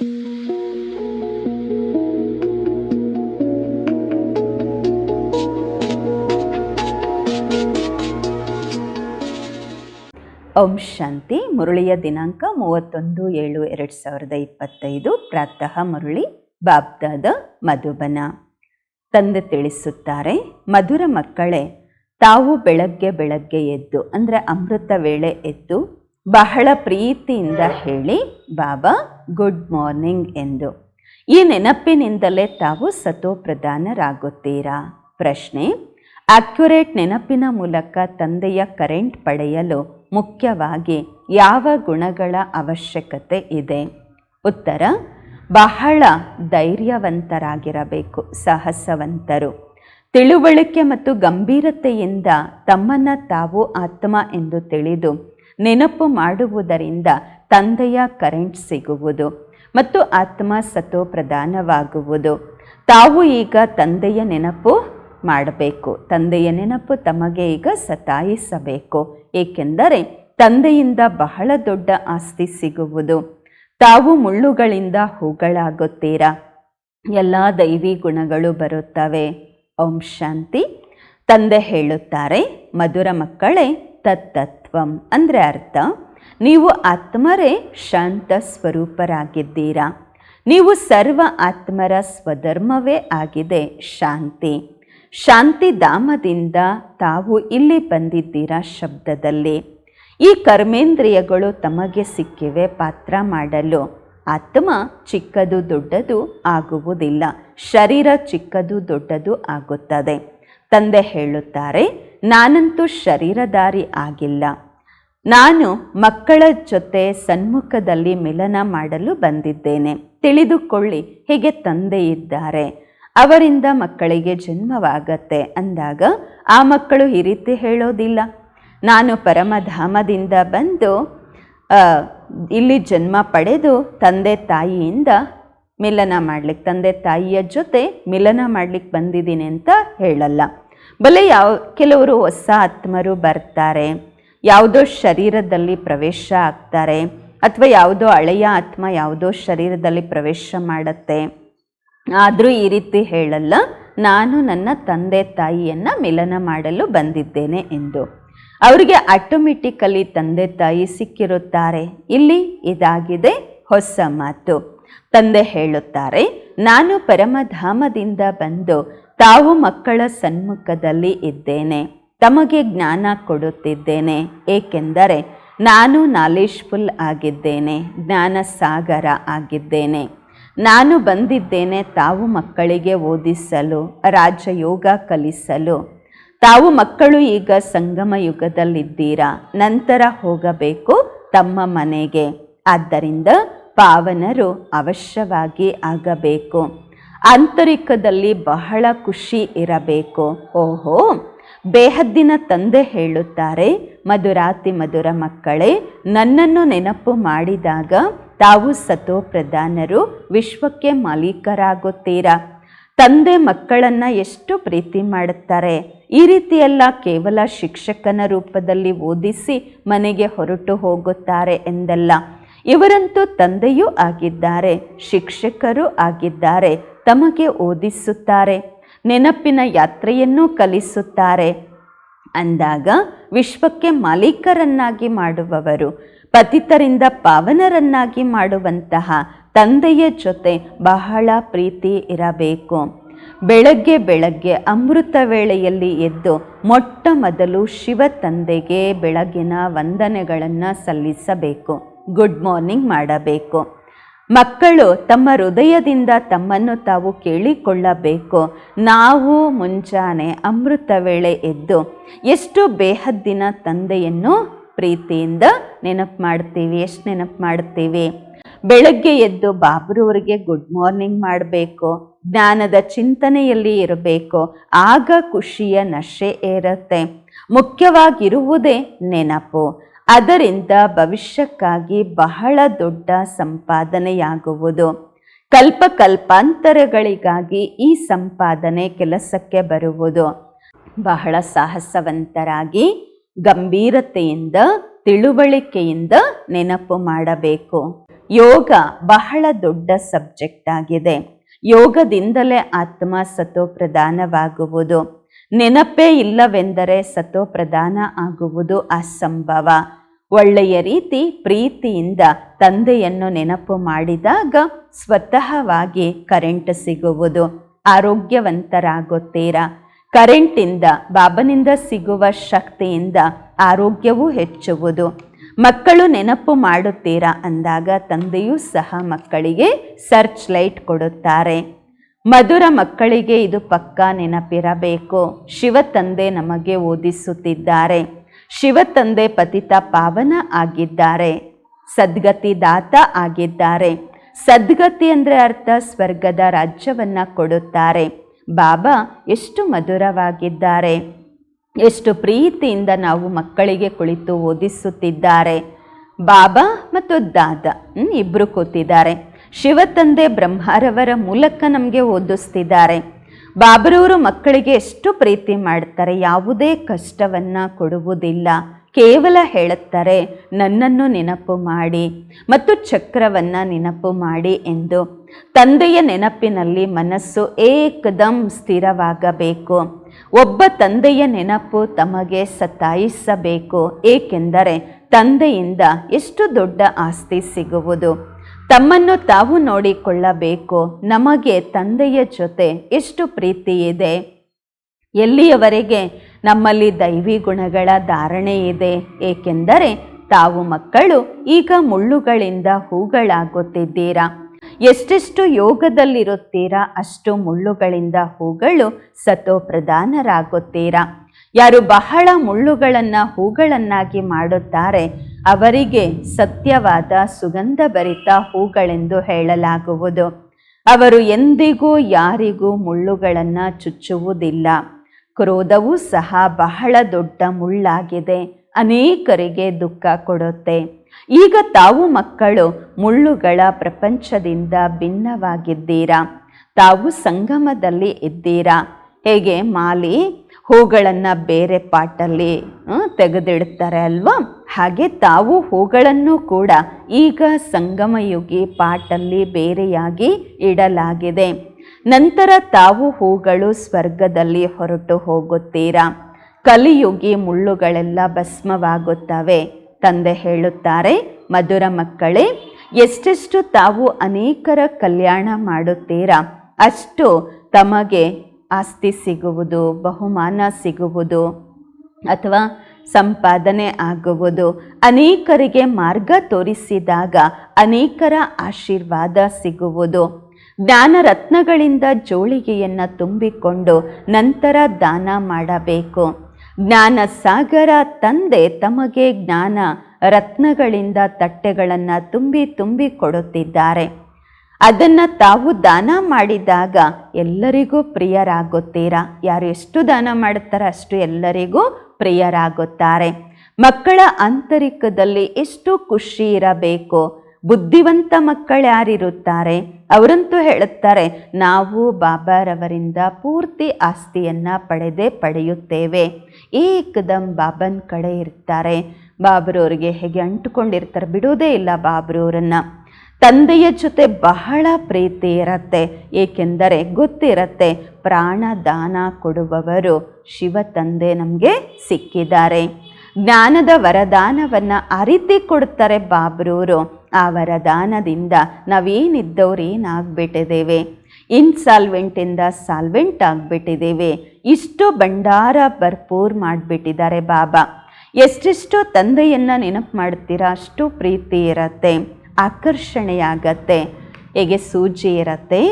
ಓಂ ಶಾಂತಿ, ಮುರುಳಿಯ ದಿನಾಂಕ ಮೂವತ್ತೊಂದು ಏಳು ಎರಡು ಸಾವಿರದ ಇಪ್ಪತ್ತೈದು. ಪ್ರಾತಃ ಮುರಳಿ, ಬಾಬ್ದಾದ ಮಧುಬನ. ತಂದೆ ತಿಳಿಸುತ್ತಾರೆ, ಮಧುರ ಮಕ್ಕಳೇ, ತಾವು ಬೆಳಗ್ಗೆ ಬೆಳಗ್ಗೆ ಎದ್ದು, ಅಂದರೆ ಅಮೃತ ವೇಳೆ ಎದ್ದು, ಬಹಳ ಪ್ರೀತಿಯಿಂದ ಹೇಳಿ, ಬಾಬಾ ಗುಡ್ ಮಾರ್ನಿಂಗ್ ಎಂದು. ಈ ನೆನಪಿನಿಂದಲೇ ತಾವು ಸತೋಪ್ರಧಾನರಾಗುತ್ತೀರಾ ಪ್ರಶ್ನೆ, ಅಕ್ಯುರೇಟ್ ನೆನಪಿನ ಮೂಲಕ ತಂದೆಯ ಕರೆಂಟ್ ಪಡೆಯಲು ಮುಖ್ಯವಾಗಿ ಯಾವ ಗುಣಗಳ ಅವಶ್ಯಕತೆ ಇದೆ? ಉತ್ತರ, ಬಹಳ ಧೈರ್ಯವಂತರಾಗಿರಬೇಕು, ಸಾಹಸವಂತರು. ತಿಳುವಳಿಕೆ ಮತ್ತು ಗಂಭೀರತೆಯಿಂದ ತಮ್ಮನ್ನು ತಾವು ಆತ್ಮ ಎಂದು ತಿಳಿದು ನೆನಪು ಮಾಡುವುದರಿಂದ ತಂದೆಯ ಕರೆಂಟ್ ಸಿಗುವುದು ಮತ್ತು ಆತ್ಮ ಸತೋ ಪ್ರಧಾನವಾಗುವುದು ತಾವು ಈಗ ತಂದೆಯ ನೆನಪು ಮಾಡಬೇಕು. ತಂದೆಯ ನೆನಪು ತಮಗೆ ಈಗ ಸತಾಯಿಸಬೇಕು. ಏಕೆಂದರೆ ತಂದೆಯಿಂದ ಬಹಳ ದೊಡ್ಡ ಆಸ್ತಿ ಸಿಗುವುದು. ತಾವು ಮುಳ್ಳುಗಳಿಂದ ಹೂಗಳಾಗುತ್ತೀರಾ? ಎಲ್ಲ ದೈವಿ ಗುಣಗಳು ಬರುತ್ತವೆ. ಓಂ ಶಾಂತಿ. ತಂದೆ ಹೇಳುತ್ತಾರೆ, ಮಧುರ ಮಕ್ಕಳೇ, ತತ್ತತ್ವಂ ಅಂದರೆ ಅರ್ಥ ನೀವು ಆತ್ಮರೇ ಶಾಂತ ಸ್ವರೂಪರಾಗಿದ್ದೀರಾ? ನೀವು ಸರ್ವ ಆತ್ಮರ ಸ್ವಧರ್ಮವೇ ಆಗಿದೆ, ಶಾಂತಿ. ಶಾಂತಿ ಧಾಮದಿಂದ ತಾವು ಇಲ್ಲಿ ಬಂದಿದ್ದೀರಾ ಶಬ್ದದಲ್ಲಿ. ಈ ಕರ್ಮೇಂದ್ರಿಯಗಳು ತಮಗೆ ಸಿಕ್ಕಿವೆ ಪಾತ್ರ ಮಾಡಲು. ಆತ್ಮ ಚಿಕ್ಕದು ದೊಡ್ಡದು ಆಗುವುದಿಲ್ಲ, ಶರೀರ ಚಿಕ್ಕದು ದೊಡ್ಡದು ಆಗುತ್ತದೆ. ತಂದೆ ಹೇಳುತ್ತಾರೆ, ನಾನಂತೂ ಶರೀರಧಾರಿ ಆಗಿಲ್ಲ. ನಾನು ಮಕ್ಕಳ ಜೊತೆ ಸನ್ಮುಖದಲ್ಲಿ ಮಿಲನ ಮಾಡಲು ಬಂದಿದ್ದೇನೆ. ತಿಳಿದುಕೊಳ್ಳಿ, ಹೇಗೆ ತಂದೆ ಇದ್ದಾರೆ ಅವರಿಂದ ಮಕ್ಕಳಿಗೆ ಜನ್ಮವಾಗತ್ತೆ ಅಂದಾಗ ಆ ಮಕ್ಕಳು ಈ ರೀತಿ ಹೇಳೋದಿಲ್ಲ. ನಾನು ಪರಮಧಾಮದಿಂದ ಬಂದು ಇಲ್ಲಿ ಜನ್ಮ ಪಡೆದು ತಂದೆ ತಾಯಿಯಿಂದ ಮಿಲನ ಮಾಡ್ಲಿಕ್ಕೆ, ತಂದೆ ತಾಯಿಯ ಜೊತೆ ಮಿಲನ ಮಾಡ್ಲಿಕ್ಕೆ ಬಂದಿದ್ದೀನಿ ಅಂತ ಹೇಳಲ್ಲ. ಬಲೆ ಯಾವ, ಕೆಲವರು ಹೊಸ ಆತ್ಮರು ಬರ್ತಾರೆ. ಯಾವುದೋ ಶರೀರದಲ್ಲಿ ಪ್ರವೇಶ ಆಗ್ತಾರೆ ಅಥವಾ ಯಾವುದೋ ಹಳೆಯ ಆತ್ಮ ಯಾವುದೋ ಶರೀರದಲ್ಲಿ ಪ್ರವೇಶ ಮಾಡುತ್ತೆ. ಆದರೂ ಈ ರೀತಿ ಹೇಳಲ್ಲ, ನಾನು ನನ್ನ ತಂದೆ ತಾಯಿಯನ್ನು ಮಿಲನ ಮಾಡಲು ಬಂದಿದ್ದೇನೆ ಎಂದು. ಅವರಿಗೆ ಆಟೋಮೆಟಿಕಲಿ ತಂದೆ ತಾಯಿ ಸಿಕ್ಕಿರುತ್ತಾರೆ. ಇಲ್ಲಿ ಇದಾಗಿದೆ ಹೊಸ ಮಾತು. ತಂದೆ ಹೇಳುತ್ತಾರೆ, ನಾನು ಪರಮಧಾಮದಿಂದ ಬಂದು ತಾವು ಮಕ್ಕಳ ಸನ್ಮುಖದಲ್ಲಿ ಇದ್ದೇನೆ. ತಮಗೆ ಜ್ಞಾನ ಕೊಡುತ್ತಿದ್ದೇನೆ, ಏಕೆಂದರೆ ನಾನು ನಾಲೇಜ್ಫುಲ್ ಆಗಿದ್ದೇನೆ ಜ್ಞಾನ ಸಾಗರ ಆಗಿದ್ದೇನೆ. ನಾನು ಬಂದಿದ್ದೇನೆ ತಾವು ಮಕ್ಕಳಿಗೆ ಓದಿಸಲು, ರಾಜಯೋಗ ಕಲಿಸಲು. ತಾವು ಮಕ್ಕಳು ಈಗ ಸಂಗಮ ಯುಗದಲ್ಲಿದ್ದೀರಾ, ನಂತರ ಹೋಗಬೇಕು ತಮ್ಮ ಮನೆಗೆ. ಆದ್ದರಿಂದ ಪಾವನರು ಅವಶ್ಯವಾಗಿ ಆಗಬೇಕು. ಆಂತರಿಕದಲ್ಲಿ ಬಹಳ ಖುಷಿ ಇರಬೇಕು. ಓಹೋ! ಬೇಹದ್ದಿನ ತಂದೆ ಹೇಳುತ್ತಾರೆ, ಮಧುರಾತಿ ಮಧುರ ಮಕ್ಕಳೇ, ನನ್ನನ್ನು ನೆನಪು ಮಾಡಿದಾಗ ತಾವು ಸತೋ ಪ್ರಧಾನರು, ವಿಶ್ವಕ್ಕೆ ಮಾಲೀಕರಾಗುತ್ತೀರಾ? ತಂದೆ ಮಕ್ಕಳನ್ನು ಎಷ್ಟು ಪ್ರೀತಿ ಮಾಡುತ್ತಾರೆ? ಈ ರೀತಿಯೆಲ್ಲ ಕೇವಲ ಶಿಕ್ಷಕನ ರೂಪದಲ್ಲಿ ಓದಿಸಿ ಮನೆಗೆ ಹೊರಟು ಹೋಗುತ್ತಾರೆ ಎಂದಲ್ಲ. ಇವರಂತೂ ತಂದೆಯೂ ಆಗಿದ್ದಾರೆ, ಶಿಕ್ಷಕರು ಆಗಿದ್ದಾರೆ, ತಮಗೆ ಓದಿಸುತ್ತಾರೆ. ನೆನಪಿನ ಯಾತ್ರೆಯನ್ನು ಕಲಿಸುತ್ತಾರೆ. ಅಂದಾಗ ವಿಶ್ವಕ್ಕೆ ಮಾಲೀಕರನ್ನಾಗಿ ಮಾಡುವವರು, ಪತಿತರಿಂದ ಪಾವನರನ್ನಾಗಿ ಮಾಡುವಂತಹ ತಂದೆಯ ಜೊತೆ ಬಹಳ ಪ್ರೀತಿ ಇರಬೇಕು. ಬೆಳಗ್ಗೆ ಬೆಳಗ್ಗೆ ಅಮೃತ ವೇಳೆಯಲ್ಲಿ ಎದ್ದು ಮೊಟ್ಟ ಮೊದಲು ಶಿವ ತಂದೆಗೆ ಬೆಳಗಿನ ವಂದನೆಗಳನ್ನು ಸಲ್ಲಿಸಬೇಕು. ಗುಡ್ ಮಾರ್ನಿಂಗ್ ಮಾಡಬೇಕು. ಮಕ್ಕಳು ತಮ್ಮ ಹೃದಯದಿಂದ ತಮ್ಮನ್ನು ತಾವು ಕೇಳಿಕೊಳ್ಳಬೇಕು. ನಾವು ಮುಂಜಾನೆ ಅಮೃತ ವೇಳೆ ಎದ್ದು ಎಷ್ಟು ಬೇಹದ್ದಿನ ತಂದೆಯನ್ನು ಪ್ರೀತಿಯಿಂದ ನೆನಪು ಮಾಡ್ತೀವಿ, ಎಷ್ಟು ನೆನಪು ಮಾಡ್ತೀವಿ? ಬೆಳಗ್ಗೆ ಎದ್ದು ಬಾಬ್ರವರಿಗೆ ಗುಡ್ ಮಾರ್ನಿಂಗ್ ಮಾಡಬೇಕು. ಜ್ಞಾನದ ಚಿಂತನೆಯಲ್ಲಿ ಇರಬೇಕು. ಆಗ ಖುಷಿಯ ನಶೆ ಏರುತ್ತೆ. ಮುಖ್ಯವಾಗಿರುವುದೇ ನೆನಪು. ಅದರಿಂದ ಭವಿಷ್ಯಕ್ಕಾಗಿ ಬಹಳ ದೊಡ್ಡ ಸಂಪಾದನೆಯಾಗುವುದು. ಕಲ್ಪ ಕಲ್ಪಾಂತರಗಳಿಗಾಗಿ ಈ ಸಂಪಾದನೆ ಕೆಲಸಕ್ಕೆ ಬರುವುದು. ಬಹಳ ಸಾಹಸವಂತರಾಗಿ ಗಂಭೀರತೆಯಿಂದ, ತಿಳುವಳಿಕೆಯಿಂದ ನೆನಪು ಮಾಡಬೇಕು. ಯೋಗ ಬಹಳ ದೊಡ್ಡ ಸಬ್ಜೆಕ್ಟ್ ಆಗಿದೆ. ಯೋಗದಿಂದಲೇ ಆತ್ಮ ಸತೋ ಪ್ರಧಾನವಾಗುವುದು. ನೆನಪೇ ಇಲ್ಲವೆಂದರೆ ಸತೋ ಪ್ರಧಾನ ಆಗುವುದು ಅಸಂಭವ. ಒಳ್ಳೆಯ ರೀತಿ ಪ್ರೀತಿಯಿಂದ ತಂದೆಯನ್ನು ನೆನಪು ಮಾಡಿದಾಗ ಸ್ವತಃವಾಗಿ ಕರೆಂಟ್ ಸಿಗುವುದು. ಆರೋಗ್ಯವಂತರಾಗುತ್ತೀರಾ? ಕರೆಂಟಿಂದ, ಬಾಬನಿಂದ ಸಿಗುವ ಶಕ್ತಿಯಿಂದ ಆರೋಗ್ಯವೂ ಹೆಚ್ಚುವುದು. ಮಕ್ಕಳು ನೆನಪು ಮಾಡುತ್ತೀರಾ? ಅಂದಾಗ ತಂದೆಯೂ ಸಹ ಮಕ್ಕಳಿಗೆ ಸರ್ಚ್ ಲೈಟ್ ಕೊಡುತ್ತಾರೆ. ಮಧುರ ಮಕ್ಕಳಿಗೆ ಇದು ಪಕ್ಕ ನೆನಪಿರಬೇಕು. ಶಿವ ತಂದೆ ನಮಗೆ ಓದಿಸುತ್ತಿದ್ದಾರೆ. ಶಿವ ತಂದೆ ಪತಿತ ಪಾವನ ಆಗಿದ್ದಾರೆ. ಸದ್ಗತಿ ದಾತ ಆಗಿದ್ದಾರೆ. ಸದ್ಗತಿ ಅಂದರೆ ಅರ್ಥ ಸ್ವರ್ಗದ ರಾಜ್ಯವನ್ನು ಕೊಡುತ್ತಾರೆ. ಬಾಬಾ ಎಷ್ಟು ಮಧುರವಾಗಿದ್ದಾರೆ. ಎಷ್ಟು ಪ್ರೀತಿಯಿಂದ ನಾವು ಮಕ್ಕಳಿಗೆ ಕುಳಿತು ಓದಿಸುತ್ತಿದ್ದಾರೆ. ಬಾಬಾ ಮತ್ತು ದಾದ ಇಬ್ಬರು ಕೂತಿದ್ದಾರೆ. ಶಿವತಂದೆ ಬ್ರಹ್ಮರವರ ಮೂಲಕ ನಮಗೆ ಓದಿಸ್ತಿದ್ದಾರೆ. ಬಾಬರವರು ಮಕ್ಕಳಿಗೆ ಎಷ್ಟು ಪ್ರೀತಿ ಮಾಡ್ತಾರೆ, ಯಾವುದೇ ಕಷ್ಟವನ್ನು ಕೊಡುವುದಿಲ್ಲ. ಕೇವಲ ಹೇಳುತ್ತಾರೆ, ನನ್ನನ್ನು ನೆನಪು ಮಾಡಿ ಮತ್ತು ಚಕ್ರವನ್ನ ನೆನಪು ಮಾಡಿ ಎಂದು. ತಂದೆಯ ನೆನಪಿನಲ್ಲಿ ಮನಸ್ಸು ಏಕದಂ ಸ್ಥಿರವಾಗಬೇಕು. ಒಬ್ಬ ತಂದೆಯ ನೆನಪು ತಮಗೆ ಸತಾಯಿಸಬೇಕು, ಏಕೆಂದರೆ ತಂದೆಯಿಂದ ಎಷ್ಟು ದೊಡ್ಡ ಆಸ್ತಿ ಸಿಗುವುದು. ತಮ್ಮನ್ನು ತಾವು ನೋಡಿಕೊಳ್ಳಬೇಕು. ನಮಗೆ ತಂದೆಯ ಜೊತೆ ಎಷ್ಟು ಪ್ರೀತಿ ಇದೆ. ಎಲ್ಲಿಯವರೆಗೆ ನಮ್ಮಲ್ಲಿ ದೈವಿ ಗುಣಗಳ ಧಾರಣೆ ಇದೆ. ಏಕೆಂದರೆ ತಾವು ಮಕ್ಕಳು, ಈಗ ಮುಳ್ಳುಗಳಿಂದ ಹೂಗಳಾಗುತ್ತಿದ್ದೀರಾ. ಎಷ್ಟೆಷ್ಟು ಯೋಗದಲ್ಲಿರುತ್ತೀರಾ, ಅಷ್ಟು ಮುಳ್ಳುಗಳಿಂದ ಹೂಗಳು ಸತೋ ಪ್ರಧಾನರಾಗುತ್ತೀರಾ ಯಾರು ಬಹಳ ಮುಳ್ಳುಗಳನ್ನು ಹೂಗಳನ್ನಾಗಿ ಮಾಡುತ್ತಾರೆ ಅವರಿಗೆ ಸತ್ಯವಾದ ಸುಗಂಧಭರಿತ ಹೂಗಳೆಂದು ಹೇಳಲಾಗುವುದು. ಅವರು ಎಂದಿಗೂ ಯಾರಿಗೂ ಮುಳ್ಳುಗಳನ್ನು ಚುಚ್ಚುವುದಿಲ್ಲ. ಕ್ರೋಧವೂ ಸಹ ಬಹಳ ದೊಡ್ಡ ಮುಳ್ಳಾಗಿದೆ. ಅನೇಕರಿಗೆ ದುಃಖ ಕೊಡುತ್ತೆ. ಈಗ ತಾವು ಮಕ್ಕಳು, ಮುಳ್ಳುಗಳ ಪ್ರಪಂಚದಿಂದ ಭಿನ್ನವಾಗಿದ್ದೀರಾ? ತಾವು ಸಂಗಮದಲ್ಲಿ ಇದ್ದೀರಾ? ಹೇಗೆ ಮಾಲಿ? ಹೂಗಳನ್ನು ಬೇರೆ ಪಾಟಲ್ಲಿ ತೆಗೆದಿಡ್ತಾರೆ ಅಲ್ವಾ? ಹಾಗೆ ತಾವು ಹೂಗಳನ್ನು ಕೂಡ ಈಗ ಸಂಗಮಯುಗಿ ಪಾಟಲ್ಲಿ ಬೇರೆಯಾಗಿ ಇಡಲಾಗಿದೆ. ನಂತರ ತಾವು ಹೂಗಳು ಸ್ವರ್ಗದಲ್ಲಿ ಹೊರಟು ಹೋಗುತ್ತೀರಾ? ಕಲಿಯುಗಿ ಮುಳ್ಳುಗಳೆಲ್ಲ ಭಸ್ಮವಾಗುತ್ತವೆ. ತಂದೆ ಹೇಳುತ್ತಾರೆ, ಮಧುರ ಮಕ್ಕಳೇ, ಎಷ್ಟೆಷ್ಟು ತಾವು ಅನೇಕರ ಕಲ್ಯಾಣ ಮಾಡುತ್ತೀರಾ? ಅಷ್ಟು ತಮಗೆ ಆಸ್ತಿ ಸಿಗುವುದು, ಬಹುಮಾನ ಸಿಗುವುದು. ಅಥವಾ ಸಂಪಾದನೆ ಆಗುವುದು. ಅನೇಕರಿಗೆ ಮಾರ್ಗ ತೋರಿಸಿದಾಗ ಅನೇಕರ ಆಶೀರ್ವಾದ ಸಿಗುವುದು. ಜ್ಞಾನ ರತ್ನಗಳಿಂದ ಜೋಳಿಗೆಯನ್ನು ತುಂಬಿಕೊಂಡು ನಂತರ ದಾನ ಮಾಡಬೇಕು. ಜ್ಞಾನ ಸಾಗರ ತಂದೆ ತಮಗೆ ಜ್ಞಾನ ರತ್ನಗಳಿಂದ ತಟ್ಟೆಗಳನ್ನು ತುಂಬಿ ತುಂಬಿ ಕೊಡುತ್ತಿದ್ದಾರೆ. ಅದನ್ನು ತಾವು ದಾನ ಮಾಡಿದಾಗ ಎಲ್ಲರಿಗೂ ಪ್ರಿಯರಾಗುತ್ತೀರಾ? ಯಾರು ಎಷ್ಟು ದಾನ ಮಾಡುತ್ತಾರೋ ಅಷ್ಟು ಎಲ್ಲರಿಗೂ ಪ್ರಿಯರಾಗುತ್ತಾರೆ. ಮಕ್ಕಳ ಆಂತರಿಕದಲ್ಲಿ ಎಷ್ಟು ಖುಷಿ ಇರಬೇಕು. ಬುದ್ಧಿವಂತ ಮಕ್ಕಳು ಯಾರಿರುತ್ತಾರೆ? ಅವರಂತೂ ಹೇಳುತ್ತಾರೆ, ನಾವು ಬಾಬಾರವರಿಂದ ಪೂರ್ತಿ ಆಸ್ತಿಯನ್ನು ಪಡೆದೇ ಪಡೆಯುತ್ತೇವೆ. ಏಕದಂ ಬಾಬನ್ ಕಡೆ ಇರ್ತಾರೆ. ಬಾಬ್ರವ್ರಿಗೆ ಹೇಗೆ ಅಂಟುಕೊಂಡಿರ್ತಾರೆ ಬಿಡೋದೇ ಇಲ್ಲ ಬಾಬ್ರವ್ರನ್ನು ತಂದೆಯ ಜೊತೆ ಬಹಳ ಪ್ರೀತಿ ಇರತ್ತೆ, ಏಕೆಂದರೆ ಗೊತ್ತಿರತ್ತೆ ಪ್ರಾಣ ದಾನ ಕೊಡುವವರು ಶಿವ ತಂದೆ ನಮಗೆ ಸಿಕ್ಕಿದ್ದಾರೆ. ಜ್ಞಾನದ ವರದಾನವನ್ನು ಅರಿತಿ ಕೊಡ್ತಾರೆ ಬಾಬ್ರೂರು. ಆ ವರದಾನದಿಂದ ನಾವೇನಿದ್ದವ್ರು ಏನಾಗ್ಬಿಟ್ಟಿದ್ದೇವೆ? ಇನ್ಸಾಲ್ವೆಂಟಿಂದ ಸಾಲ್ವೆಂಟ್ ಆಗಿಬಿಟ್ಟಿದ್ದೇವೆ. ಇಷ್ಟು ಭಂಡಾರ ಭರ್ಪೂರ್ ಮಾಡಿಬಿಟ್ಟಿದ್ದಾರೆ ಬಾಬಾ. ಎಷ್ಟೆಷ್ಟು ತಂದೆಯನ್ನು ನೆನಪು ಮಾಡ್ತೀರಾ? ಅಷ್ಟು ಪ್ರೀತಿ ಇರತ್ತೆ. ಆಕರ್ಷಣೆಯಾಗತ್ತೆ. ಹೇಗೆ ಸೂಜಿ ಇರತ್ತೆ?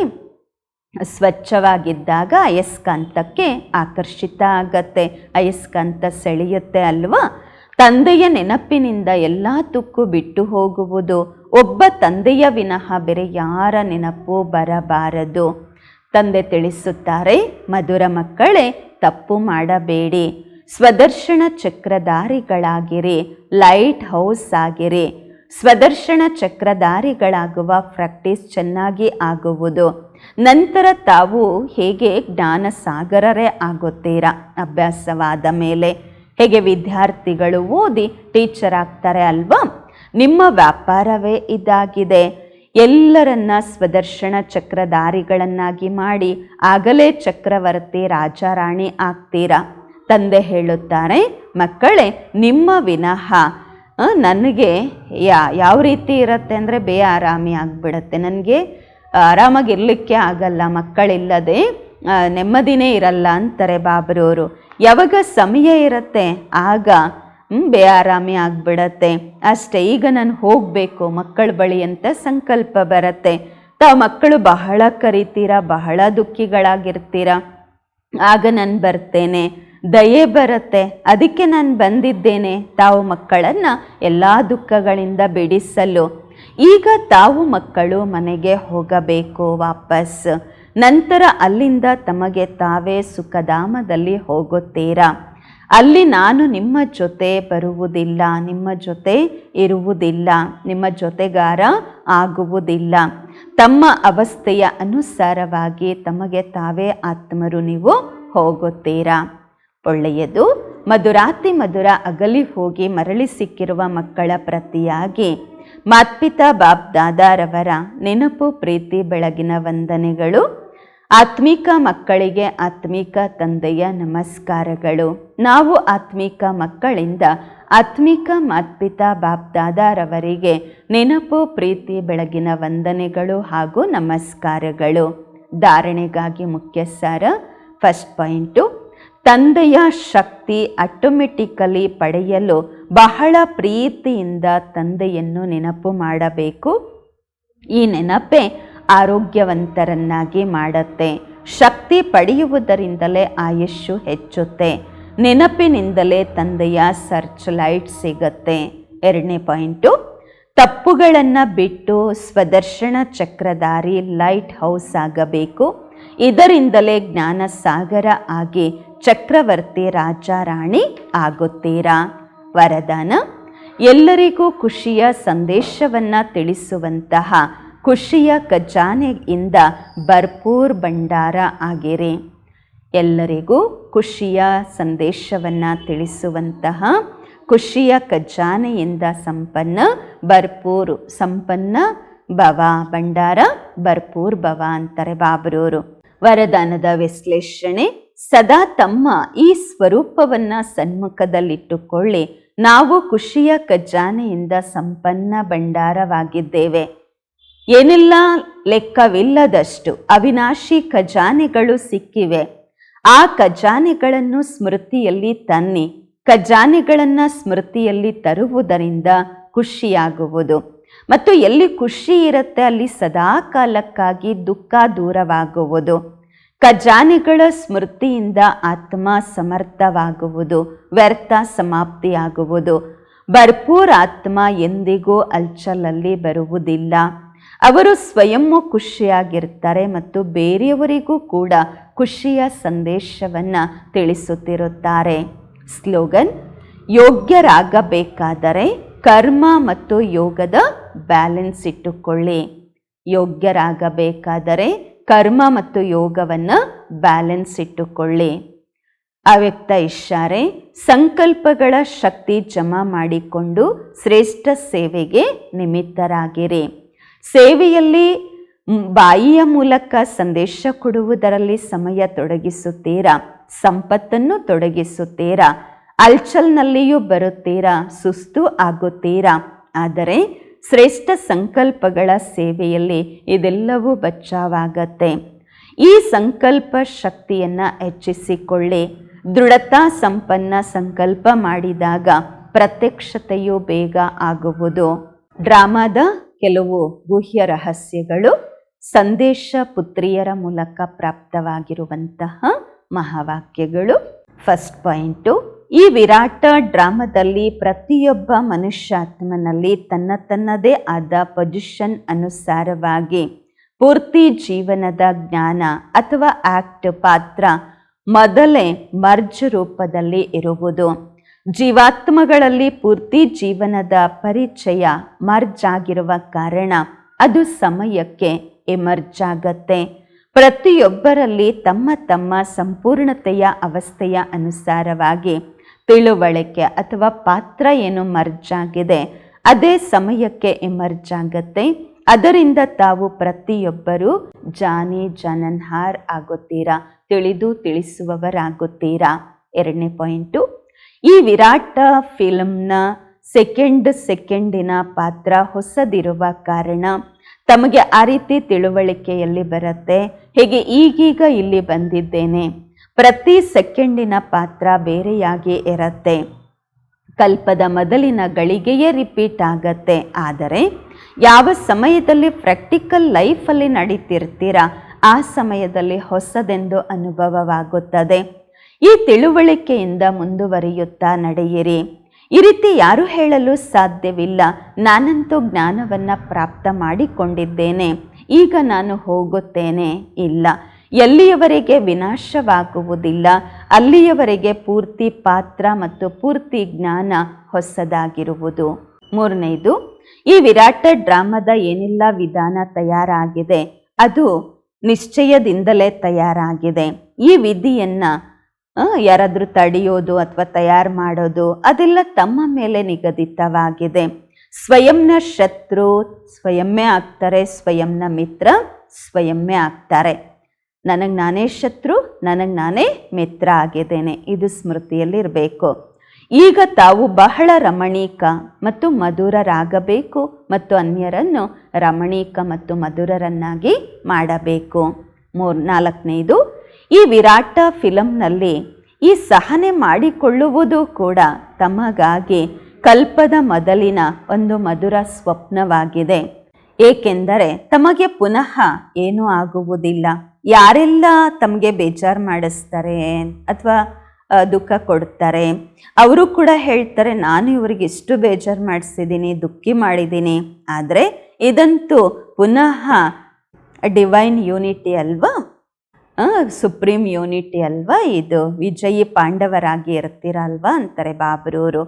ಸ್ವಚ್ಛವಾಗಿದ್ದಾಗ ಅಯಸ್ಕಾಂತಕ್ಕೆ ಆಕರ್ಷಿತ ಆಗತ್ತೆ. ಅಯಸ್ಕಾಂತ ಸೆಳೆಯುತ್ತೆ ಅಲ್ವಾ? ತಂದೆಯ ನೆನಪಿನಿಂದ ಎಲ್ಲ ತುಕ್ಕು ಬಿಟ್ಟು ಹೋಗುವುದು. ಒಬ್ಬ ತಂದೆಯ ವಿನಃ ಬೇರೆ ಯಾರ ನೆನಪು ಬರಬಾರದು. ತಂದೆ ತಿಳಿಸುತ್ತಾರೆ, ಮಧುರ ಮಕ್ಕಳೇ, ತಪ್ಪು ಮಾಡಬೇಡಿ. ಸ್ವದರ್ಶನ ಚಕ್ರಧಾರಿಗಳಾಗಿರಿ. ಲೈಟ್ ಹೌಸ್ ಆಗಿರಿ. ಸ್ವದರ್ಶನ ಚಕ್ರಧಾರಿಗಳಾಗುವ ಪ್ರಾಕ್ಟೀಸ್ ಚೆನ್ನಾಗಿ ಆಗುವುದು. ನಂತರ ತಾವು ಹೇಗೆ ಜ್ಞಾನ ಸಾಗರರೇ ಆಗುತ್ತೀರಾ? ಅಭ್ಯಾಸವಾದ ಮೇಲೆ ಹೇಗೆ ವಿದ್ಯಾರ್ಥಿಗಳು ಓದಿ ಟೀಚರ್ ಆಗ್ತಾರೆ ಅಲ್ವಾ? ನಿಮ್ಮ ವ್ಯಾಪಾರವೇ ಇದಾಗಿದೆ. ಎಲ್ಲರನ್ನ ಸ್ವದರ್ಶನ ಚಕ್ರಧಾರಿಗಳನ್ನಾಗಿ ಮಾಡಿ ಆಗಲೇ ಚಕ್ರವರ್ತಿ ರಾಜಾರಾಣಿ ಆಗ್ತೀರಾ? ತಂದೆ ಹೇಳುತ್ತಾರೆ, ಮಕ್ಕಳೇ, ನಿಮ್ಮ ವಿನಃ ನನಗೆ ಯಾ, ಯಾವ ರೀತಿ ಇರುತ್ತೆ ಅಂದರೆ ಬೇ ಆರಾಮಿ ಆಗಿಬಿಡತ್ತೆ. ನನಗೆ ಆರಾಮಾಗಿರ್ಲಿಕ್ಕೆ ಆಗಲ್ಲ, ಮಕ್ಕಳಿಲ್ಲದೆ ನೆಮ್ಮದಿನೇ ಇರಲ್ಲ ಅಂತಾರೆ ಬಾಬ್ರವರು ಯಾವಾಗ ಸಮಯ ಇರುತ್ತೆ, ಆಗ ಬೇಆರಾಮಿ ಆಗಿಬಿಡತ್ತೆ. ಅಷ್ಟೇ, ಈಗ ನಾನು ಹೋಗಬೇಕು, ಮಕ್ಕಳ ಬಳಿ ಅಂತ ಸಂಕಲ್ಪ ಬರುತ್ತೆ. ತಾವು ಮಕ್ಕಳು ಬಹಳ ಕರಿತೀರ, ಬಹಳ ದುಃಖಿಗಳಾಗಿರ್ತೀರ? ಆಗ ನಾನು ಬರ್ತೇನೆ. ದಯೆ ಬರುತ್ತೆ. ಅದಕ್ಕೆ ನಾನು ಬಂದಿದ್ದೇನೆ. ತಾವು ಮಕ್ಕಳನ್ನು ಎಲ್ಲ ದುಃಖಗಳಿಂದ ಬಿಡಿಸಲು. ಈಗ ತಾವು ಮಕ್ಕಳು ಮನೆಗೆ ಹೋಗಬೇಕು ವಾಪಸ್. ನಂತರ ಅಲ್ಲಿಂದ ತಮಗೆ ತಾವೇ ಸುಖಧಾಮದಲ್ಲಿ ಹೋಗುತ್ತೀರಾ? ಅಲ್ಲಿ ನಾನು ನಿಮ್ಮ ಜೊತೆ ಬರುವುದಿಲ್ಲ, ನಿಮ್ಮ ಜೊತೆ ಇರುವುದಿಲ್ಲ, ನಿಮ್ಮ ಜೊತೆಗಾರ ಆಗುವುದಿಲ್ಲ. ತಮ್ಮ ಅವಸ್ಥೆಯ ಅನುಸಾರವಾಗಿ ತಮಗೆ ತಾವೇ ಆತ್ಮರು ನೀವು ಹೋಗುತ್ತೀರಾ? ಒಳ್ಳೆಯದು. ಮಧುರಾತಿ ಮಧುರ ಅಗಲಿ ಹೋಗಿ ಮರಳಿ ಸಿಕ್ಕಿರುವ ಮಕ್ಕಳ ಪ್ರತಿಯಾಗಿ. ಮಾತ್ಪಿತಾ ಬಾಬ್ ದಾದಾರವರ ನೆನಪು, ಪ್ರೀತಿ, ಬೆಳಗಿನ ವಂದನೆಗಳು. ಆತ್ಮಿಕ ಮಕ್ಕಳಿಗೆ ಆತ್ಮಿಕ ತಂದೆಯ ನಮಸ್ಕಾರಗಳು. ನಾವು ಆತ್ಮಿಕ ಮಕ್ಕಳಿಂದ ಆತ್ಮಿಕ ಮಾತ್ಪಿತಾ ಬಾಬ್ ದಾದಾರವರಿಗೆ ನೆನಪು, ಪ್ರೀತಿ, ಬೆಳಗಿನ ವಂದನೆಗಳು ಹಾಗೂ ನಮಸ್ಕಾರಗಳು. ಧಾರಣೆಗಾಗಿ ಮುಖ್ಯ ಸಾರ ಫಸ್ಟ್ ಪಾಯಿಂಟು ತಂದೆಯ ಶಕ್ತಿ ಆಟೋಮೆಟಿಕಲಿ ಪಡೆಯಲು ಬಹಳ ಪ್ರೀತಿಯಿಂದ ತಂದೆಯನ್ನು ನೆನಪು ಮಾಡಬೇಕು. ಈ ನೆನಪೇ ಆರೋಗ್ಯವಂತರನ್ನಾಗಿ ಮಾಡುತ್ತೆ. ಶಕ್ತಿ ಪಡೆಯುವುದರಿಂದಲೇ ಆಯುಷ್ಯು ಹೆಚ್ಚುತ್ತೆ. ನೆನಪಿನಿಂದಲೇ ತಂದೆಯ ಸರ್ಚ್ ಲೈಟ್ ಸಿಗತ್ತೆ. ಎರಡನೇ ಪಾಯಿಂಟು ತಪ್ಪುಗಳನ್ನು ಬಿಟ್ಟು ಸ್ವದರ್ಶನ ಚಕ್ರಧಾರಿ ಲೈಟ್ ಹೌಸ್ ಆಗಬೇಕು. ಇದರಿಂದಲೇ ಜ್ಞಾನ ಸಾಗರ ಆಗಿ ಚಕ್ರವರ್ತಿ ರಾಜ ರಾಣಿ ಆಗುತ್ತೀರಾ? ವರದಾನ, ಎಲ್ಲರಿಗೂ ಖುಷಿಯ ಸಂದೇಶವನ್ನ ತಿಳಿಸುವಂತಹ ಖುಷಿಯ ಖಜಾನೆಯಿಂದ ಭರ್ಪೂರ್ ಭಂಡಾರ ಆಗಿರಿ. ಎಲ್ಲರಿಗೂ ಖುಷಿಯ ಸಂದೇಶವನ್ನು ತಿಳಿಸುವಂತಹ ಖುಷಿಯ ಖಜಾನೆಯಿಂದ ಸಂಪನ್ನ ಭರ್ಪೂರು ಸಂಪನ್ನ ಭವ ಭಂಡಾರ, ಭರ್ಪೂರ್ ಭವ ಅಂತಾರೆ ಬಾಬ್ರೂರು. ವರದಾನದ ವಿಶ್ಲೇಷಣೆ ಸದಾ ತಮ್ಮ ಈ ಸ್ವರೂಪವನ್ನ ಸನ್ಮುಖದಲ್ಲಿಟ್ಟುಕೊಳ್ಳಿ. ನಾವು ಖುಷಿಯ ಖಜಾನೆಯಿಂದ ಸಂಪನ್ನ ಭಂಡಾರವಾಗಿದ್ದೇವೆ. ಏನೆಲ್ಲ ಲೆಕ್ಕವಿಲ್ಲದಷ್ಟು ಅವಿನಾಶಿ ಖಜಾನೆಗಳು ಸಿಕ್ಕಿವೆ. ಆ ಖಜಾನೆಗಳನ್ನು ಸ್ಮೃತಿಯಲ್ಲಿ ತನ್ನಿ. ಖಜಾನೆಗಳನ್ನು ಸ್ಮೃತಿಯಲ್ಲಿ ತರುವುದರಿಂದ ಖುಷಿಯಾಗುವುದು. ಮತ್ತು ಎಲ್ಲಿ ಖುಷಿ ಇರುತ್ತೆ ಅಲ್ಲಿ ಸದಾ ಕಾಲಕ್ಕಾಗಿ ದುಃಖ ದೂರವಾಗುವುದು. ಖಜಾನೆಗಳ ಸ್ಮೃತಿಯಿಂದ ಆತ್ಮ ಸಮರ್ಥವಾಗುವುದು, ವ್ಯರ್ಥ ಸಮಾಪ್ತಿಯಾಗುವುದು. ಭರ್ಪೂರ್ ಆತ್ಮ ಎಂದಿಗೂ ಅಲ್ಚಲಲ್ಲಿ ಬರುವುದಿಲ್ಲ. ಅವರು ಸ್ವಯಂ ಖುಷಿಯಾಗಿರ್ತಾರೆ ಮತ್ತು ಬೇರೆಯವರಿಗೂ ಕೂಡ ಖುಷಿಯ ಸಂದೇಶವನ್ನು ತಿಳಿಸುತ್ತಿರುತ್ತಾರೆ. ಸ್ಲೋಗನ್, ಯೋಗ್ಯರಾಗಬೇಕಾದರೆ ಕರ್ಮ ಮತ್ತು ಯೋಗದ ಬ್ಯಾಲೆನ್ಸ್ ಇಟ್ಟುಕೊಳ್ಳಿ. ಯೋಗ್ಯರಾಗಬೇಕಾದರೆ ಕರ್ಮ ಮತ್ತು ಯೋಗವನ್ನು ಬ್ಯಾಲೆನ್ಸ್ ಇಟ್ಟುಕೊಳ್ಳಿ. ಅವ್ಯಕ್ತ ಇಷಾರೆ ಸಂಕಲ್ಪಗಳ ಶಕ್ತಿ ಜಮಾ ಮಾಡಿಕೊಂಡು ಶ್ರೇಷ್ಠ ಸೇವೆಗೆ ನಿಮಿತ್ತರಾಗಿರಿ. ಸೇವೆಯಲ್ಲಿ ಬಾಯಿಯ ಮೂಲಕ ಸಂದೇಶ ಕೊಡುವುದರಲ್ಲಿ ಸಮಯ ತೊಡಗಿಸುತ್ತೀರಾ? ಸಂಪತ್ತನ್ನು ತೊಡಗಿಸುತ್ತೀರಾ? ಅಲ್ಚಲ್ನಲ್ಲಿಯೂ ಬರುತ್ತೀರಾ? ಸುಸ್ತು ಆಗುತ್ತೀರಾ? ಆದರೆ ಶ್ರೇಷ್ಠ ಸಂಕಲ್ಪಗಳ ಸೇವೆಯಲ್ಲಿ ಇದೆಲ್ಲವೂ ಬಚ್ಚಾವಾಗತ್ತೆ ಈ ಸಂಕಲ್ಪ ಶಕ್ತಿಯನ್ನು ಹೆಚ್ಚಿಸಿಕೊಳ್ಳಿ. ದೃಢತಾ ಸಂಪನ್ನ ಸಂಕಲ್ಪ ಮಾಡಿದಾಗ ಪ್ರತ್ಯಕ್ಷತೆಯು ಬೇಗ ಆಗುವುದು. ಡ್ರಾಮಾದ ಕೆಲವು ಗುಹ್ಯ ರಹಸ್ಯಗಳು ಸಂದೇಶ ಪುತ್ರಿಯರ ಮೂಲಕ ಪ್ರಾಪ್ತವಾಗಿರುವಂತಹ ಮಹಾವಾಕ್ಯಗಳು. First point. ಈ ವಿರಾಟ ಡ್ರಾಮದಲ್ಲಿ ಪ್ರತಿಯೊಬ್ಬ ಮನುಷ್ಯಾತ್ಮನಲ್ಲಿ ತನ್ನ ತನ್ನದೇ ಆದ ಪೊಜಿಷನ್ ಅನುಸಾರವಾಗಿ ಪೂರ್ತಿ ಜೀವನದ ಜ್ಞಾನ ಅಥವಾ ಆಕ್ಟ್ ಪಾತ್ರ ಮೊದಲೇ ಮರ್ಜ್ ರೂಪದಲ್ಲಿ ಇರುವುದು. ಜೀವಾತ್ಮಗಳಲ್ಲಿ ಪೂರ್ತಿ ಜೀವನದ ಪರಿಚಯ ಮರ್ಜ್ ಆಗಿರುವ ಕಾರಣ ಅದು ಸಮಯಕ್ಕೆ ಎಮರ್ಜ್ ಆಗತ್ತೆ. ಪ್ರತಿಯೊಬ್ಬರಲ್ಲಿ ತಮ್ಮ ತಮ್ಮ ಸಂಪೂರ್ಣತೆಯ ಅವಸ್ಥೆಯ ಅನುಸಾರವಾಗಿ ತಿಳುವಳಿಕೆ ಅಥವಾ ಪಾತ್ರ ಏನು ಮರ್ಜ್ ಆಗಿದೆ, ಅದೇ ಸಮಯಕ್ಕೆ ಎಮರ್ಜ್ ಆಗುತ್ತೆ. ಅದರಿಂದ ತಾವು ಪ್ರತಿಯೊಬ್ಬರು ಜಾನಿ ಜನನ್ಹಾರ್ ಆಗುತ್ತೀರಾ, ತಿಳಿದು ತಿಳಿಸುವವರಾಗುತ್ತೀರಾ? ಎರಡನೇ ಪಾಯಿಂಟು. ಈ ವಿರಾಟ ಫಿಲ್ಮ್ನ ಸೆಕೆಂಡ್ ಸೆಕೆಂಡಿನ ಪಾತ್ರ ಹೊಸದಿರುವ ಕಾರಣ ತಮಗೆ ಆ ರೀತಿ ತಿಳುವಳಿಕೆಯಲ್ಲಿ ಬರುತ್ತೆ. ಹೇಗೆ ಈಗೀಗ ಇಲ್ಲಿ ಬಂದಿದ್ದೇನೆ. ಪ್ರತಿ ಸೆಕೆಂಡಿನ ಪಾತ್ರ ಬೇರೆಯಾಗಿ ಇರತ್ತೆ. ಕಲ್ಪದ ಮೊದಲಿನ ಗಳಿಗೆಯೇ ರಿಪೀಟ್ ಆಗತ್ತೆ. ಆದರೆ, ಯಾವ ಸಮಯದಲ್ಲಿ ಪ್ರಾಕ್ಟಿಕಲ್ ಲೈಫಲ್ಲಿ ನಡೀತಿರ್ತೀರ, ಆ ಸಮಯದಲ್ಲಿ ಹೊಸದೆಂದು ಅನುಭವವಾಗುತ್ತದೆ. ಈ ತಿಳುವಳಿಕೆಯಿಂದ ಮುಂದುವರಿಯುತ್ತಾ ನಡೆಯಿರಿ. ಈ ರೀತಿ ಯಾರು ಹೇಳಲು ಸಾಧ್ಯವಿಲ್ಲ. ನಾನಂತೂ ಜ್ಞಾನವನ್ನು ಪ್ರಾಪ್ತ ಮಾಡಿಕೊಂಡಿದ್ದೇನೆ. ಈಗ ನಾನು ಹೋಗುತ್ತೇನೆ. ಇಲ್ಲ. ಎಲ್ಲಿಯವರೆಗೆ ವಿನಾಶವಾಗುವುದಿಲ್ಲ, ಅಲ್ಲಿಯವರೆಗೆ ಪೂರ್ತಿ ಪಾತ್ರ ಮತ್ತು ಪೂರ್ತಿ ಜ್ಞಾನ ಹೊಸದಾಗಿರುವುದು. ಮೂರನೇದು, ಈ ವಿರಾಟ ಡ್ರಾಮದ ಏನೆಲ್ಲ ವಿಧಾನ ತಯಾರಾಗಿದೆ, ಅದು ನಿಶ್ಚಯದಿಂದಲೇ ತಯಾರಾಗಿದೆ. ಈ ವಿಧಿಯನ್ನು ಯಾರಾದರೂ ತಡೆಯೋದು ಅಥವಾ ತಯಾರು ಮಾಡೋದು, ಅದೆಲ್ಲ ತಮ್ಮ ಮೇಲೆ ನಿಗದಿತವಾಗಿದೆ. ಸ್ವಯಂನ ಶತ್ರು ಸ್ವಯಂನೇ ಆಗ್ತಾರೆ, ಸ್ವಯಂನ ಮಿತ್ರ ಸ್ವಯಂನೇ ಆಗ್ತಾರೆ. ನನಗೆ ನಾನೇ ಶತ್ರು, ನನಗೆ ನಾನೇ ಮಿತ್ರ ಆಗಿದ್ದೇನೆ. ಇದು ಸ್ಮೃತಿಯಲ್ಲಿರಬೇಕು. ಈಗ ತಾವು ಬಹಳ ರಮಣೀಕ ಮತ್ತು ಮಧುರರಾಗಬೇಕು ಮತ್ತು ಅನ್ಯರನ್ನು ರಮಣೀಕ ಮತ್ತು ಮಧುರರನ್ನಾಗಿ ಮಾಡಬೇಕು. ಮೂರ್, ನಾಲ್ಕನೇದು, ಈ ವಿರಾಟ ಫಿಲಂನಲ್ಲಿ ಈ ಸಹನೆ ಮಾಡಿಕೊಳ್ಳುವುದು ಕೂಡ ತಮಗಾಗಿ ಕಲ್ಪದ ಮೊದಲಿನ ಒಂದು ಮಧುರ ಸ್ವಪ್ನವಾಗಿದೆ. ಏಕೆಂದರೆ ತಮಗೆ ಪುನಃ ಏನೂ ಆಗುವುದಿಲ್ಲ. ಯಾರೆಲ್ಲ ತಮಗೆ ಬೇಜಾರು ಮಾಡಿಸ್ತಾರೆ ಅಥವಾ ದುಃಖ ಕೊಡ್ತಾರೆ, ಅವರು ಕೂಡ ಹೇಳ್ತಾರೆ, ನಾನು ಇವರಿಗೆ ಎಷ್ಟು ಬೇಜಾರು ಮಾಡಿಸಿದ್ದೀನಿ, ದುಃಖಿ ಮಾಡಿದ್ದೀನಿ. ಆದರೆ, ಇದಂತೂ ಪುನಃ ಡಿವೈನ್ ಯೂನಿಟಿ ಅಲ್ವಾ? ಸುಪ್ರೀಂ ಯೂನಿಟಿ ಅಲ್ವಾ ಇದು? ವಿಜಯಿ ಪಾಂಡವರಾಗಿ ಇರ್ತೀರಲ್ವಾ ಅಂತಾರೆ ಬಾಬ್ರೂರು.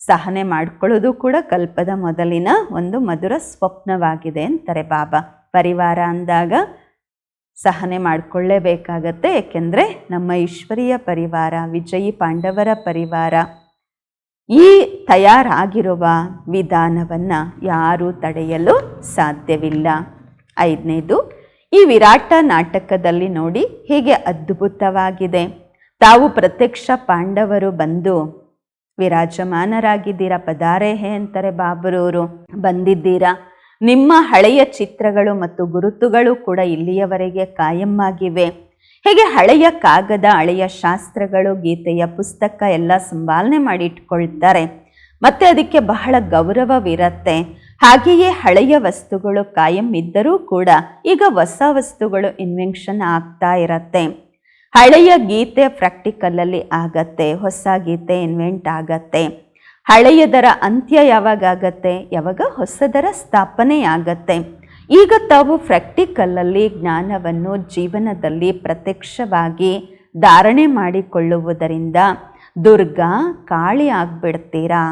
ಸಹನೆ ಮಾಡ್ಕೊಳ್ಳೋದು ಕೂಡ ಕಲ್ಪದ ಮೊದಲಿನ ಒಂದು ಮಧುರ ಸ್ವಪ್ನವಾಗಿದೆ ಅಂತಾರೆ ಬಾಬಾ. ಪರಿವಾರ ಅಂದಾಗ ಸಹನೆ ಮಾಡಿಕೊಳ್ಳೇಬೇಕಾಗತ್ತೆ. ಏಕೆಂದರೆ ನಮ್ಮ ಈಶ್ವರೀಯ ಪರಿವಾರ, ವಿಜಯಿ ಪಾಂಡವರ ಪರಿವಾರ, ಈ ತಯಾರಾಗಿರುವ ವಿಧಾನವನ್ನು ಯಾರೂ ತಡೆಯಲು ಸಾಧ್ಯವಿಲ್ಲ. ಐದನೇದು, ಈ ವಿರಾಟ ನಾಟಕದಲ್ಲಿ ನೋಡಿ ಹೇಗೆ ಅದ್ಭುತವಾಗಿದೆ. ತಾವು ಪ್ರತ್ಯಕ್ಷ ಪಾಂಡವರು ಬಂದು, ವಿರಾಜಮಾನರಾಗಿದ್ದೀರಾ ಪದಾರೆ ಹೇ ಅಂತಾರೆ ಬಾಬರವರು ಬಂದಿದ್ದೀರಾ? ನಿಮ್ಮ ಹಳೆಯ ಚಿತ್ರಗಳು ಮತ್ತು ಗುರುತುಗಳು ಕೂಡ ಇಲ್ಲಿಯವರೆಗೆ ಕಾಯಮ್ಮಾಗಿವೆ. ಹೇಗೆ ಹಳೆಯ ಕಾಗದ, ಹಳೆಯ ಶಾಸ್ತ್ರಗಳು, ಗೀತೆಯ ಪುಸ್ತಕ ಎಲ್ಲ ಸಂಭಾಲನೆ ಮಾಡಿ ಇಟ್ಕೊಳ್ತಾರೆ ಮತ್ತೆ ಅದಕ್ಕೆ ಬಹಳ ಗೌರವವಿರತ್ತೆ. ಹಾಗೆಯೇ ಹಳೆಯ ವಸ್ತುಗಳು ಕಾಯಂ ಇದ್ದರೂ ಕೂಡ ಈಗ ಹೊಸ ವಸ್ತುಗಳು ಇನ್ವೆನ್ಷನ್ ಆಗ್ತಾ ಇರತ್ತೆ. ಹಳೆಯ ಗೀತೆ ಪ್ರಾಕ್ಟಿಕಲಲ್ಲಿ ಆಗತ್ತೆ, ಹೊಸ ಗೀತೆ ಇನ್ವೆಂಟ್ ಆಗತ್ತೆ. ಹಳೆಯದರ ಅಂತ್ಯ ಯಾವಾಗ ಆಗತ್ತೆ ಯಾವಾಗ? ಹೊಸದರ ಸ್ಥಾಪನೆ ಆಗತ್ತೆ ಈಗ ತಾವು ಪ್ರಾಕ್ಟಿಕಲಲ್ಲಿ ಜ್ಞಾನವನ್ನು ಜೀವನದಲ್ಲಿ ಪ್ರತ್ಯಕ್ಷವಾಗಿ ಧಾರಣೆ ಮಾಡಿಕೊಳ್ಳುವುದರಿಂದ ದುರ್ಗಾ ಕಾಳಿ ಆಗ್ಬಿಡ್ತೀರಾ?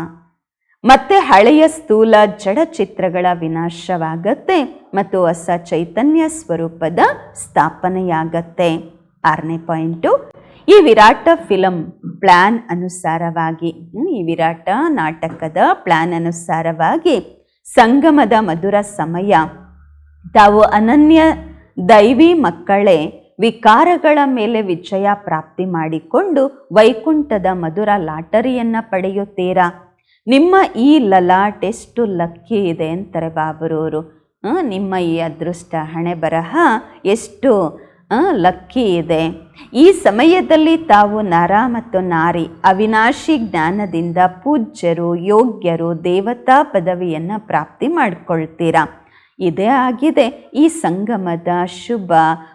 ಮತ್ತೆ ಹಳೆಯ ಸ್ಥೂಲ ಜಡ ಚಿತ್ರಗಳ ವಿನಾಶವಾಗತ್ತೆ ಮತ್ತು ಹೊಸ ಚೈತನ್ಯ ಸ್ವರೂಪದ ಸ್ಥಾಪನೆಯಾಗತ್ತೆ. ಆರನೇ ಪಾಯಿಂಟು ಈ ವಿರಾಟ ಫಿಲಂ ಪ್ಲಾನ್ ಅನುಸಾರವಾಗಿ ಈ ವಿರಾಟ ನಾಟಕದ ಪ್ಲಾನ್ ಅನುಸಾರವಾಗಿ ಸಂಗಮದ ಮಧುರ ಸಮಯ. ತಾವು ಅನನ್ಯ ದೈವಿ ಮಕ್ಕಳೇ ವಿಕಾರಗಳ ಮೇಲೆ ವಿಜಯ ಪ್ರಾಪ್ತಿ ಮಾಡಿಕೊಂಡು ವೈಕುಂಠದ ಮಧುರ ಲಾಟರಿಯನ್ನ ಪಡೆಯುತ್ತೀರಾ? ನಿಮ್ಮ ಈ ಲಲಾಟ್ ಎಷ್ಟು ಲಕ್ಕಿ ಇದೆ ಅಂತಾರೆ ಬಾಬರೂರು. ನಿಮ್ಮ ಈ ಅದೃಷ್ಟ ಹಣೆ ಬರಹ ಎಷ್ಟು ಲಕ್ಕಿ ಇದೆ. ಈ ಸಮಯದಲ್ಲಿ ತಾವು ನರ ಮತ್ತು ನಾರಿ, ಅವಿನಾಶಿ ಜ್ಞಾನದಿಂದ ಪೂಜ್ಯರು, ಯೋಗ್ಯರು, ದೇವತಾ ಪದವಿಯನ್ನು ಪ್ರಾಪ್ತಿ ಮಾಡಿಕೊಳ್ತೀರಾ? ಇದೇ ಆಗಿದೆ ಈ ಸಂಗಮದ ಶುಭ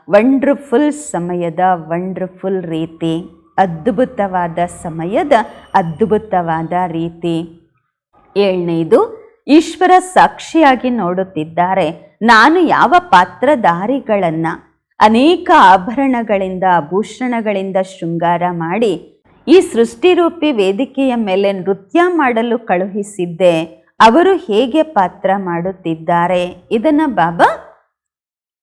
ವಂಡ್ರ್ಫುಲ್ ಸಮಯದ ವಂಡ್ರ್ಫುಲ್ ರೀತಿ, ಅದ್ಭುತವಾದ ಸಮಯದ ಅದ್ಭುತವಾದ ರೀತಿ. ಏಳನೇದು, ಈಶ್ವರ ಸಾಕ್ಷಿಯಾಗಿ ನೋಡುತ್ತಿದ್ದಾರೆ. ನಾನು ಯಾವ ಪಾತ್ರಧಾರಿಗಳನ್ನ ಅನೇಕ ಆಭರಣಗಳಿಂದ ಭೂಷಣಗಳಿಂದ ಶೃಂಗಾರ ಮಾಡಿ ಈ ಸೃಷ್ಟಿರೂಪಿ ವೇದಿಕೆಯ ಮೇಲೆ ನೃತ್ಯ ಮಾಡಲು ಕಳುಹಿಸಿದ್ದೆ. ಅವರು ಹೇಗೆ ಪಾತ್ರ ಮಾಡುತ್ತಿದ್ದಾರೆ? ಇದನ್ನ ಬಾಬಾ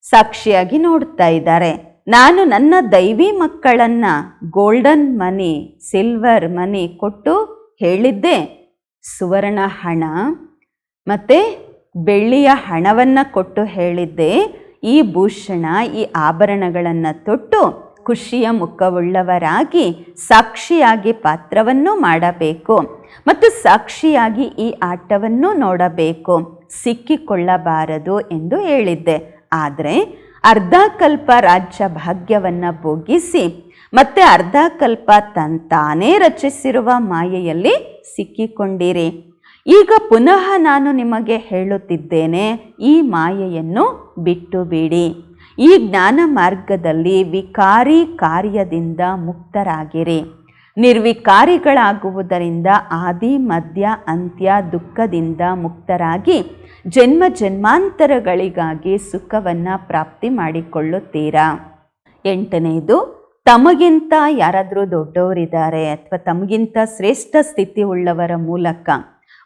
ಸಾಕ್ಷಿಯಾಗಿ ನೋಡ್ತಾ ಇದ್ದಾರೆ. ನಾನು ನನ್ನ ದೈವಿ ಮಕ್ಕಳನ್ನ ಗೋಲ್ಡನ್ ಮನಿ, ಸಿಲ್ವರ್ ಮನಿ ಕೊಟ್ಟು ಹೇಳಿದ್ದೆ. ಸುವರ್ಣ ಹಣ ಮತ್ತೆ ಬೆಳ್ಳಿಯ ಹಣವನ್ನ ಕೊಟ್ಟು ಹೇಳಿದ್ದೆ. ಈ ಭೂಷಣ, ಈ ಆಭರಣಗಳನ್ನು ತೊಟ್ಟು ಖುಷಿಯ ಮುಖವುಳ್ಳವರಾಗಿ ಸಾಕ್ಷಿಯಾಗಿ ಪಾತ್ರವನ್ನು ಮಾಡಬೇಕು. ಮತ್ತು ಸಾಕ್ಷಿಯಾಗಿ ಈ ಆಟವನ್ನು ನೋಡಬೇಕು. ಸಿಕ್ಕಿಕೊಳ್ಳಬಾರದು ಎಂದು ಹೇಳಿದ್ದೆ. ಆದರೆ ಅರ್ಧಕಲ್ಪ ರಾಜ್ಯ ಭಾಗ್ಯವನ್ನು ಭೋಗಿಸಿ, ಮತ್ತೆ ಅರ್ಧಕಲ್ಪ ತನ್ ತಾನೇ ರಚಿಸಿರುವ ಮಾಯೆಯಲ್ಲಿ ಸಿಕ್ಕಿಕೊಂಡಿರಿ. ಈಗ ಪುನಃ ನಾನು ನಿಮಗೆ ಹೇಳುತ್ತಿದ್ದೇನೆ, ಈ ಮಾಯೆಯನ್ನು ಬಿಟ್ಟು ಬಿಡಿ ಈ ಜ್ಞಾನ ಮಾರ್ಗದಲ್ಲಿ ವಿಕಾರಿ ಕಾರ್ಯದಿಂದ ಮುಕ್ತರಾಗಿರಿ. ನಿರ್ವಿಕಾರಿಗಳಾಗುವುದರಿಂದ ಆದಿ ಮಧ್ಯ ಅಂತ್ಯ, ದುಃಖದಿಂದ ಮುಕ್ತರಾಗಿ ಜನ್ಮ ಜನ್ಮಾಂತರಗಳಿಗಾಗಿ ಸುಖವನ್ನು ಪ್ರಾಪ್ತಿ ಮಾಡಿಕೊಳ್ಳುತ್ತೀರಾ? ಎಂಟನೆಯದು ತಮಗಿಂತ ಯಾರಾದರೂ ದೊಡ್ಡವರಿದ್ದಾರೆ ಅಥವಾ ತಮಗಿಂತ ಶ್ರೇಷ್ಠ ಸ್ಥಿತಿ ಉಳ್ಳವರ ಮೂಲಕ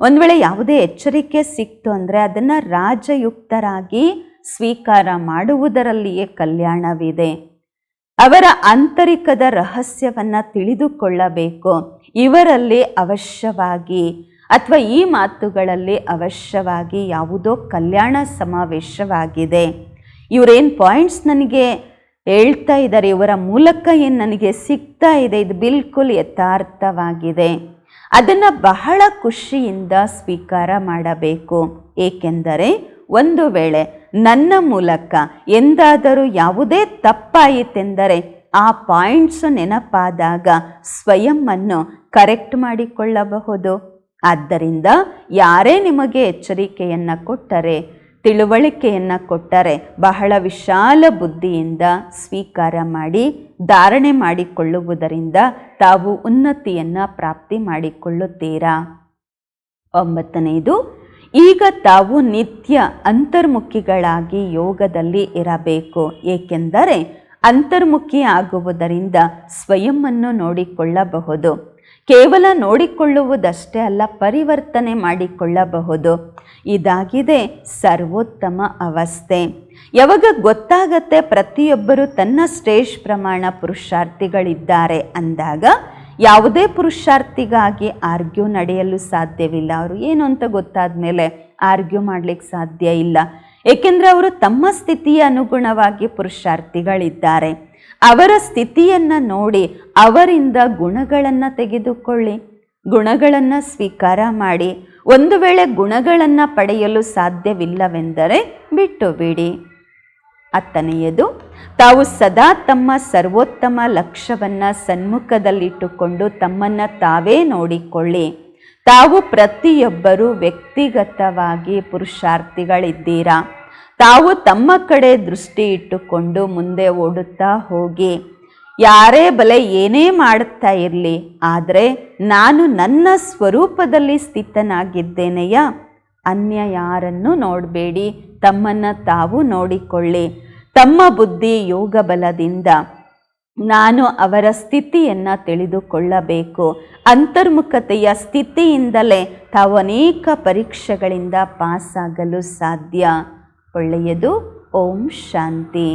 ಒಂದು ವೇಳೆ ಯಾವುದೇ ಎಚ್ಚರಿಕೆ ಸಿಕ್ತು ಅಂದರೆ ಅದನ್ನು ರಾಜಯುಕ್ತರಾಗಿ ಸ್ವೀಕಾರ ಮಾಡುವುದರಲ್ಲಿಯೇ ಕಲ್ಯಾಣವಿದೆ. ಅವರ ಆಂತರಿಕದ ರಹಸ್ಯವನ್ನು ತಿಳಿದುಕೊಳ್ಳಬೇಕು. ಇವರಲ್ಲಿ ಅವಶ್ಯವಾಗಿ ಅಥವಾ ಈ ಮಾತುಗಳಲ್ಲಿ ಅವಶ್ಯವಾಗಿ ಯಾವುದೋ ಕಲ್ಯಾಣ ಸಮಾವೇಶವಾಗಿದೆ. ಇವರೇನು ಪಾಯಿಂಟ್ಸ್ ನನಗೆ ಹೇಳ್ತಾ ಇದ್ದಾರೆ, ಇವರ ಮೂಲಕ ಏನು ನನಗೆ ಸಿಗ್ತಾ ಇದೆ, ಇದು ಬಿಲ್ಕುಲ್ ಯಥಾರ್ಥವಾಗಿದೆ. ಅದನ್ನು ಬಹಳ ಖುಷಿಯಿಂದ ಸ್ವೀಕಾರ ಮಾಡಬೇಕು. ಏಕೆಂದರೆ ಒಂದು ವೇಳೆ ನನ್ನ ಮೂಲಕ ಎಂದಾದರೂ ಯಾವುದೇ ತಪ್ಪಾಯಿತೆಂದರೆ ಆ ಪಾಯಿಂಟ್ಸ್ ನೆನಪಾದಾಗ ಸ್ವಯಂವನ್ನು ಕರೆಕ್ಟ್ ಮಾಡಿಕೊಳ್ಳಬಹುದು. ಆದ್ದರಿಂದ ಯಾರೇ ನಿಮಗೆ ಎಚ್ಚರಿಕೆಯನ್ನು ಕೊಟ್ಟರೆ ತಿಳುವಳಿಕೆಯನ್ನು ಕೊಟ್ಟರೆ ಬಹಳ ವಿಶಾಲ ಬುದ್ಧಿಯಿಂದ ಸ್ವೀಕಾರ ಮಾಡಿ, ಧಾರಣೆ ಮಾಡಿಕೊಳ್ಳುವುದರಿಂದ ತಾವು ಉನ್ನತಿಯನ್ನು ಪ್ರಾಪ್ತಿ ಮಾಡಿಕೊಳ್ಳುತ್ತೀರಾ? ಒಂಬತ್ತನೆಯದು ಈಗ ತಾವು ನಿತ್ಯ ಅಂತರ್ಮುಖಿಗಳಾಗಿ ಯೋಗದಲ್ಲಿ ಇರಬೇಕು, ಏಕೆಂದರೆ ಅಂತರ್ಮುಖಿ ಆಗುವುದರಿಂದ ಸ್ವಯಂವನ್ನು ನೋಡಿಕೊಳ್ಳಬಹುದು. ಕೇವಲ ನೋಡಿಕೊಳ್ಳುವುದಷ್ಟೇ ಅಲ್ಲ ಪರಿವರ್ತನೆ ಮಾಡಿಕೊಳ್ಳಬಹುದು. ಇದಾಗಿದೆ ಸರ್ವೋತ್ತಮ ಅವಸ್ಥೆ. ಯಾವಾಗ ಗೊತ್ತಾಗತ್ತೆ ಪ್ರತಿಯೊಬ್ಬರು ತನ್ನ ಸ್ಟೇಜ್ ಪ್ರಮಾಣ ಪುರುಷಾರ್ಥಿಗಳಿದ್ದಾರೆ ಅಂದಾಗ ಯಾವುದೇ ಪುರುಷಾರ್ಥಿಗಾಗಿ ಆರ್ಗ್ಯೂ ನಡೆಯಲು ಸಾಧ್ಯವಿಲ್ಲ. ಅವರು ಏನು ಅಂತ ಗೊತ್ತಾದ ಮೇಲೆ ಆರ್ಗ್ಯೂ ಮಾಡಲಿಕ್ಕೆ ಸಾಧ್ಯ ಇಲ್ಲ. ಏಕೆಂದರೆ ಅವರು ತಮ್ಮ ಸ್ಥಿತಿಯ ಅನುಗುಣವಾಗಿ ಪುರುಷಾರ್ಥಿಗಳಿದ್ದಾರೆ. ಅವರ ಸ್ಥಿತಿಯನ್ನು ನೋಡಿ ಅವರಿಂದ ಗುಣಗಳನ್ನು ತೆಗೆದುಕೊಳ್ಳಿ. ಗುಣಗಳನ್ನು ಸ್ವೀಕಾರ ಮಾಡಿ. ಒಂದು ವೇಳೆ ಗುಣಗಳನ್ನು ಪಡೆಯಲು ಸಾಧ್ಯವಿಲ್ಲವೆಂದರೆ ಬಿಟ್ಟು ಬಿಡಿ. ಹತ್ತನೆಯದು, ತಾವು ಸದಾ ತಮ್ಮ ಸರ್ವೋತ್ತಮ ಲಕ್ಷ್ಯವನ್ನು ಸನ್ಮುಖದಲ್ಲಿಟ್ಟುಕೊಂಡು ತಮ್ಮನ್ನು ತಾವೇ ನೋಡಿಕೊಳ್ಳಿ. ತಾವು ಪ್ರತಿಯೊಬ್ಬರೂ ವ್ಯಕ್ತಿಗತವಾಗಿ ಪುರುಷಾರ್ಥಿಗಳಿದ್ದೀರಾ? ತಾವು ತಮ್ಮ ಕಡೆ ದೃಷ್ಟಿ ಇಟ್ಟುಕೊಂಡು ಮುಂದೆ ಓಡುತ್ತಾ ಹೋಗಿ, ಯಾರೇ ಬಲೆ ಏನೇ ಮಾಡುತ್ತಾ ಇರಲಿ, ಆದರೆ ನಾನು ನನ್ನ ಸ್ವರೂಪದಲ್ಲಿ ಸ್ಥಿತನಾಗಿದ್ದೇನೆಯ? ಅನ್ಯ ಯಾರನ್ನು ನೋಡಬೇಡಿ, ತಮ್ಮನ್ನು ತಾವು ನೋಡಿಕೊಳ್ಳಿ. ತಮ್ಮ ಬುದ್ಧಿ ಯೋಗ ಬಲದಿಂದ ನಾನು ಅವರ ಸ್ಥಿತಿಯನ್ನು ತಿಳಿದುಕೊಳ್ಳಬೇಕು. ಅಂತರ್ಮುಖತೆಯ ಸ್ಥಿತಿಯಿಂದಲೇ ತಾವು ಅನೇಕ ಪರೀಕ್ಷೆಗಳಿಂದ ಪಾಸಾಗಲು ಸಾಧ್ಯ. ಒಳ್ಳೆಯದು. ಓಂ ಶಾಂತಿ.